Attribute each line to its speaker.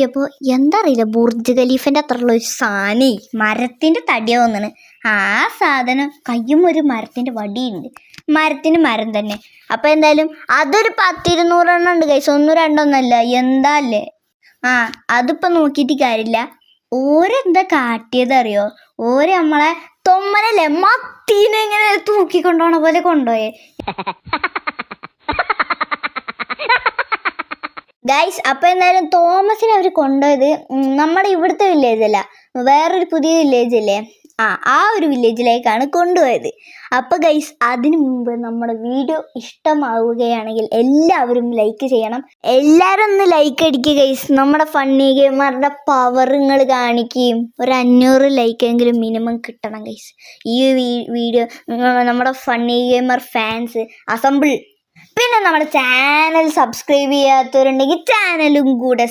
Speaker 1: നോക്കിയപ്പോൾ എന്താ അറിയില്ല ബുർജ് ഖലീഫിന്റെ അത്രയുള്ള ഒരു സാധനേ മരത്തിന്റെ തടിയാ തോന്നണ്. ആ സാധനം കയ്യും ഒരു മരത്തിന്റെ വടിയുണ്ട്. മരത്തിന് മരം തന്നെ. അപ്പോൾ എന്തായാലും അതൊരു പത്തിരുന്നൂറെണ്ണം ഉണ്ട് കൈസ് ഒന്നും രണ്ടൊന്നല്ല എന്താ അല്ലേ? ആ അതിപ്പോൾ നോക്കിയിട്ട് കാര്യമില്ല. ഓരെന്താ കാട്ടിയത് അറിയോ? ഓര് നമ്മളെ തൊമ്മനല്ലേ? മത്തീനെ ഇങ്ങനെ തൂക്കിക്കൊണ്ടോണ പോലെ കൊണ്ടുപോയേ. ഗൈസ് അപ്പോൾ എന്തായാലും തോമസിനെ അവർ കൊണ്ടുപോയത് നമ്മുടെ ഇവിടുത്തെ വില്ലേജ് അല്ല വേറൊരു പുതിയ വില്ലേജ് അല്ലേ? ആ ആ ഒരു വില്ലേജിലേക്കാണ് കൊണ്ടുപോയത്. അപ്പോൾ ഗൈസ് അതിനു മുമ്പ് നമ്മുടെ വീഡിയോ ഇഷ്ടമാവുകയാണെങ്കിൽ എല്ലാവരും ലൈക്ക് ചെയ്യണം. എല്ലാവരും ഒന്ന് ലൈക്ക് അടിക്കുക ഗൈസ് നമ്മുടെ ഫണ്ണി ഗെയിമറുടെ പവറുകൾ കാണിക്കുകയും ഒരു അഞ്ഞൂറ് ലൈക്കെങ്കിലും മിനിമം കിട്ടണം ഗൈസ് ഈ വീഡിയോ നമ്മുടെ ഫണ്ണി ഗെയിമർ ഫാൻസ് അസംബിൾ പിന്നെ നമ്മുടെ ചാനൽ സബ്സ്ക്രൈബ് ചെയ്യാത്തവരുണ്ടെങ്കിൽ ചാനലും കൂടെ